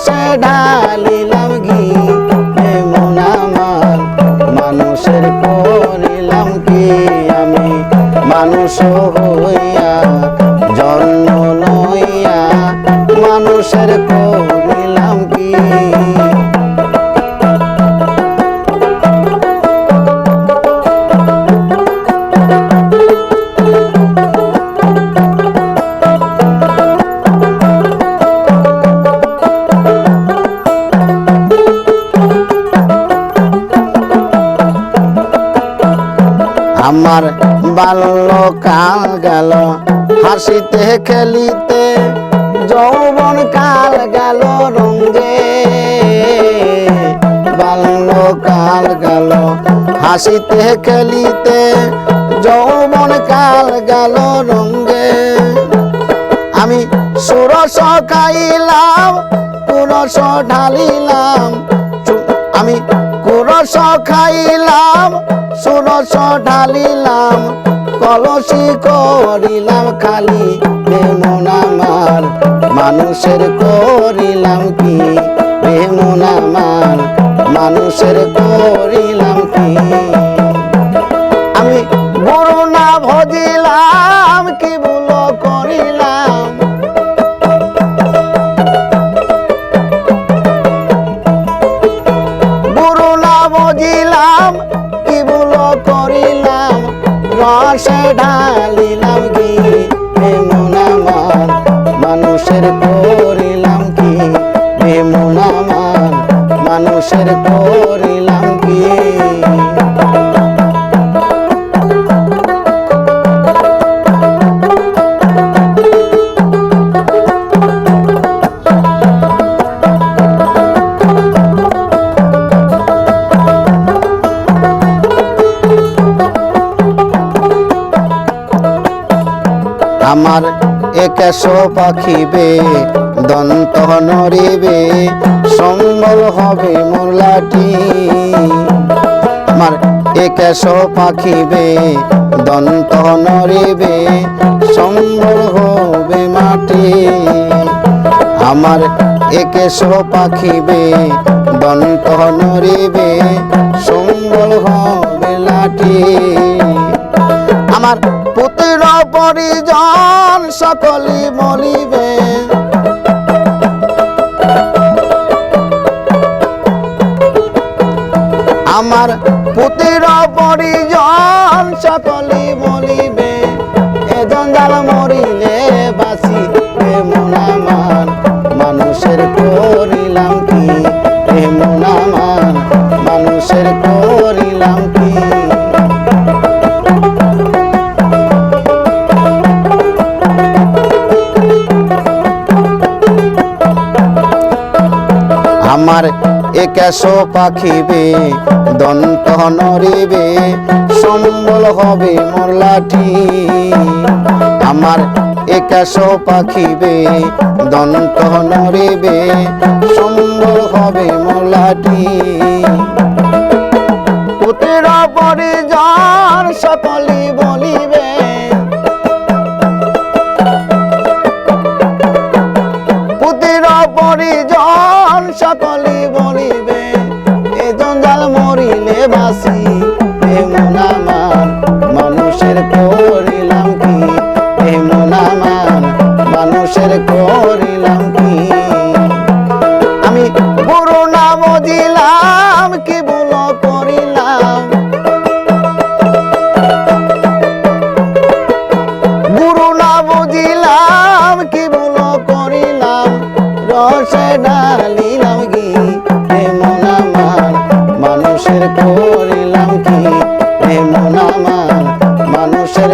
রসে ঢালিলাম ঘি এমন আমার মানুষের করিলাম কি আমি? মানুষ হইয়া, জন্ম লইয়া মানুষের করিলাম আমার বাল্যকাল গেল, হাসিতে খেলিতে যৌবন কাল গেল রঙ্গে বাল্যকাল গেল, হাসিতে খেলিতে যৌবন কাল গেল রঙ্গে আমি সুরস খাইলাম, কুরস ঢালিলাম আমি কুরস খাইলাম সুরস ঢালিলাম কলসি করিলাম খালি এমন আমার, মানুষের করিলাম কি? এমন আমার, মানুষের করিলাম কি? আমি গুরু না ভজিলাম ভজিলাম কি ভুল করিলাম রসে ঢালিলাম। আমার একাশ পাখিবে, দন্ত নড়িবে, সম্বল হবে মোরলাটি আমার একাশ পাখিবে, দন্ত নড়িবে, সম্বল হবে মাটি। আমার একেশ পাখিবে, দন্ত নড়িবে সকলি মরিবে। আমার পুতির পরিজন সকলি আমার একাশ পাখিবে দন্ত নড়িবে, সম্বল হবে মোর লাঠি। আমার একাশ পাখিবে দন্ত নড়িবে, সম্বল হবে মোর লাঠি। পুত্র পরিজন সকলি বলিবে বাসি এমন আমার, মানুষের করিলাম কি? এমন আমার, মানুষের করিলাম কি? আমি গুরু না বুঝিলাম কি ভুল করিলাম। গুরু না বুঝিলাম কি ভুল করিলাম। রসে ডালিলাম মানুষের করিলাম কি এমন আমার মানুষের